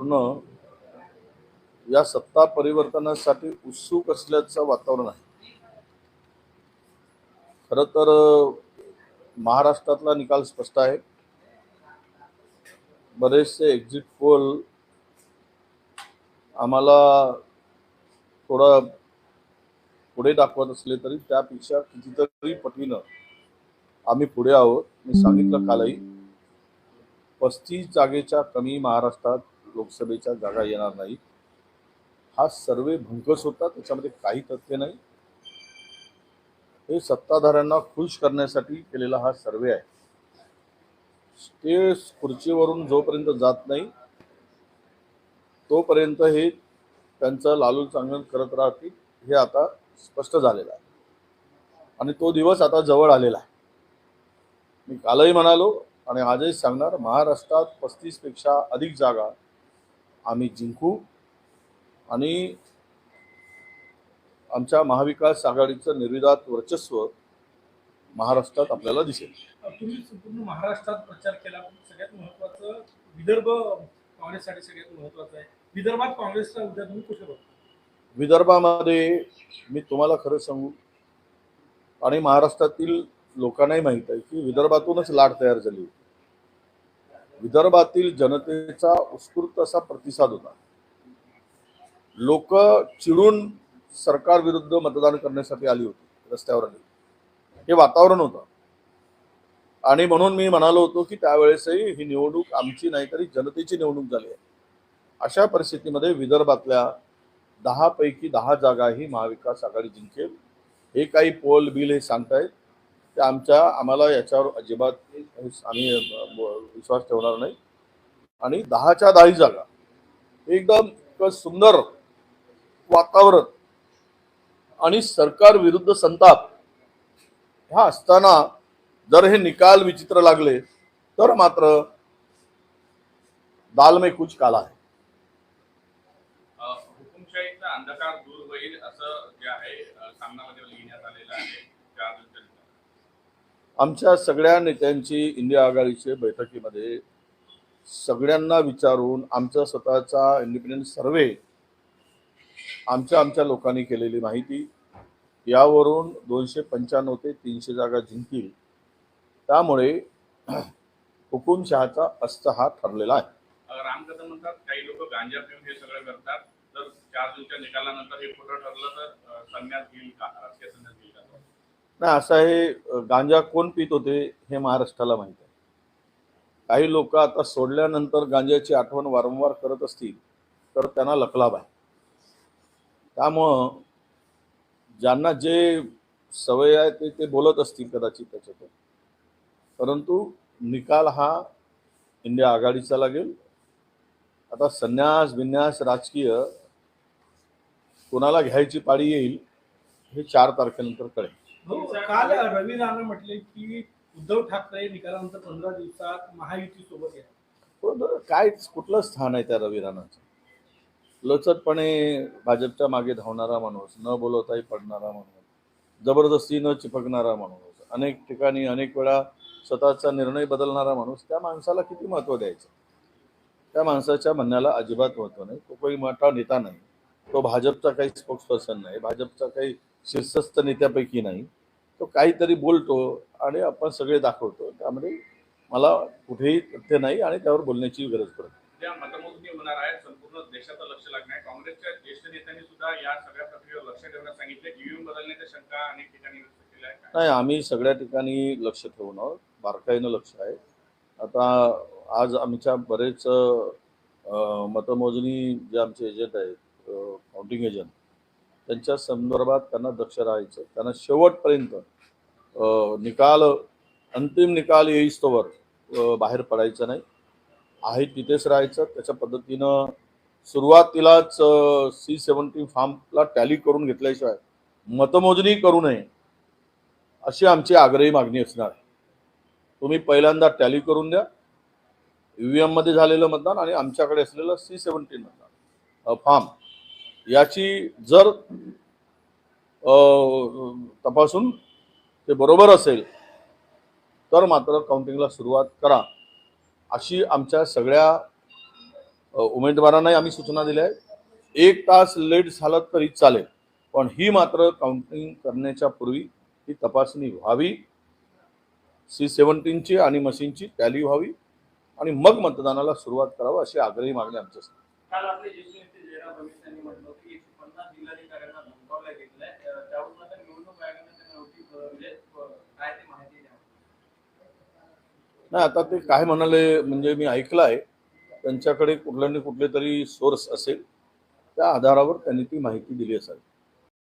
पूर्ण या सत्ता परिवर्तनासाठी उत्सुक असल्याचं वातावरण आहे. खरं तर महाराष्ट्रातला निकाल स्पष्ट आहे. बरेचसे एक्झिट पोल आम्हाला थोडं पुढे दाखवत असले तरी त्यापेक्षा कितीतरी पटीनं आम्ही पुढे आहोत. मी सांगितलं कालही पस्तीस जागेच्या कमी महाराष्ट्रात लोकसभेच्या जागा येणार नाही. हा सर्वे भंकस होता त्याच्यामध्ये काही तथ्य नाही. हे सत्ताधाऱ्यांना खुश करण्यासाठी केलेला हा सर्वे आहे. ते खुर्चीवरून जोपर्यंत जात नाही तोपर्यंत हे त्यांचं लालू चांगलं करत राहतील हे आता स्पष्ट झालेलं आहे. आणि तो दिवस आता जवळ आलेला आहे. मी कालही म्हणालो आणि आजही सांगणार महाराष्ट्रात पस्तीसपेक्षा अधिक जागा आम्ही जिंकू. आणि आमच्या महाविकास आघाडीचं निर्विवाद वर्चस्व महाराष्ट्रात आपल्याला दिसेल. तुम्ही संपूर्ण महाराष्ट्रात प्रचार केला. सगळ्यात महत्वाचं विदर्भ काँग्रेससाठी सगळ्यात महत्वाचं आहे. विदर्भात काँग्रेसचा उद्या तुम्ही कुठे बघता? विदर्भामध्ये मी तुम्हाला खरं सांगू आणि महाराष्ट्रातील लोकांनाही माहीत आहे की विदर्भातूनच लाट तयार झाली होती. विदर्भातील जनतेचा उत्स्फूर्त असा प्रतिसाद होता. लोक चिडून सरकार विरुद्ध मतदान करण्यासाठी आली होती रस्त्यावर आली हे वातावरण होतं. आणि म्हणून मी म्हणालो होतो की त्यावेळेसही ही निवडणूक आमची नाही तरी जनतेची निवडणूक झाली आहे. अशा परिस्थितीमध्ये विदर्भातल्या दहा पैकी दहा जागा ही महाविकास आघाडी जिंकेल हे काही पोल बिल हे सांगतायत. ते आमच्या आम्हाला याच्यावर अजिबात आम्ही विश्वास ठेवणार नाही. आणि दहाच्या दहाही जागा. एकदम सुंदर वातावरण आणि सरकार विरुद्ध संताप. हा असताना जर हे निकाल विचित्र लागले तर मात्र दाल में कुछ काला आहे. हुकुमशाहीचा अंधकार दूर होईल असं जे आहे सामनामध्ये लिहिण्यात आलेलं आहे त्या दृष्टीने. आमच्या सगळ्या नेत्यांची इंडिया आघाडीच्या बैठकीमध्ये सगळ्यांना विचारून आमचा स्वतःचा इंडिपेंडंट सर्वे आमच्या आमच्या लोकांनी केलेली माहिती यावरून दोनशे पंच्याण्णव ते तीनशे जागा जिंकतील. त्यामुळे हुकुमशहाचा अस्त हा ठरलेला आहे. राम कदम म्हणतात काही लोक गांजा पिऊन हे सगळं करतात तर चार दिवसाच्या निकालानंतर हे खोटं ठरलं तर संन्यास घेईल का? राजकीय संन्यास का नाही असं आहे गांजा कोण पित होते हे महाराष्ट्राला माहीत आहे. काही लोक आता सोडल्यानंतर गांजाची आठवण वारंवार करत असतील तर त्यांना लखलाभ आहे. त्यामुळं ज्यांना जे सवय आहे ते ते बोलत असतील कदाचित त्याच्यातून. परंतु निकाल हा इंडिया आघाडीचा लागेल. आता संन्यास विन्यास राजकीय कोणाला घ्यायची पाळी येईल हे चार तारखेनंतर कळेल. भाऊ, काल रवी राणा म्हटले की उद्धव ठाकरे निकालानंतर पंधरा दिवसात महायुती सोबत येतात पण काय कुठलं स्थान आहे त्या रवी राणाचं? लचकपणे भाजपच्या मागे धावणारा माणूस न बोलवताही पडणारा माणूस जबरदस्ती न चिपकणारा माणूस अनेक ठिकाणी अनेक वेळा स्वतःचा निर्णय बदलणारा माणूस त्या माणसाला किती महत्त्व द्यायचं? त्या माणसाच्या म्हणण्याला अजिबात महत्त्व नाही. तो काही मोठा नेता नाही. तो भाजपचा काही स्पोक्सपर्सन नाही. भाजपचा काही शीर्षस्थ नेत्यापैकी नाही. तो काहीतरी बोलतो आणि आपण सगळे दाखवतो. त्यामध्ये मला कुठेही तथ्य नाही आणि त्यावर बोलण्याची गरज पडत मतमोजणी होणार आहे संपूर्ण देशाचं लक्ष लागणार आहे. काँग्रेसच्या ज्येष्ठ नेत्यांनी सुद्धा या सगळ्या प्रक्रियेवर लक्ष ठेवण्यास सांगितले ईव्हीएम बदलण्याच्या शंका अनेक ठिकाणी व्यक्त केल्या आहेत. नाही आम्ही सगळ्या ठिकाणी लक्ष ठेवून आहोत. बारकाईनं लक्ष आहे. आता आज आमच्या बरेच मतमोजणी जे आमचे एजंट आहेत काउंटिंग एजंट त्यांच्या संदर्भात त्यांना दक्ष राहायचं. त्यांना शेवटपर्यंत निकाल अंतिम निकाल येईस्तोवर बाहेर पडायचं नाही. आहे तिथेच राहायचं. त्याच्या पद्धतीनं सुरुवातीलाच सी सेवन्टीन फॉर्मला टॅली करून घेतल्याशिवाय मतमोजणी करू नये अशी आमची आग्रही मागणी असणार. आहे तुम्ही पहिल्यांदा टॅली करून द्या. इ व्ही एममध्ये झालेलं मतदान आणि आमच्याकडे असलेलं सी सेव्हन्टीन मतदान फॉर्म. याची जर तपासून ते बरोबर असेल तर मात्र काउंटिंगला सुरुवात करा. अशी आमच्या सगळ्या उमेदवारांनाही आम्ही सूचना दिल्या आहेत. एक तास लेट झालं तरी चालेल पण ही मात्र काउंटिंग करण्याच्या पूर्वी ही तपासणी व्हावी. सी सेवन्टीनची आणि मशीनची टॅली व्हावी आणि मग मतदानाला सुरुवात करावं अशी आग्रही मागणी आमच्या काल आपले यांनी म्हटलं की एकशे पन्नास जिल्हाधिकाऱ्यांना धमकावलं गेलेलं त्यावरून आता निवडणूक आयोगाने त्यांना नोटीस म्हणजे काय ते माहिती द्या. नाही आता ते काय म्हणाले म्हणजे मी ऐकलं आहे. त्यांच्याकडे कुठल्या ना कुठले तरी सोर्स असेल त्या आधारावर त्यांनी ती माहिती दिली असावी.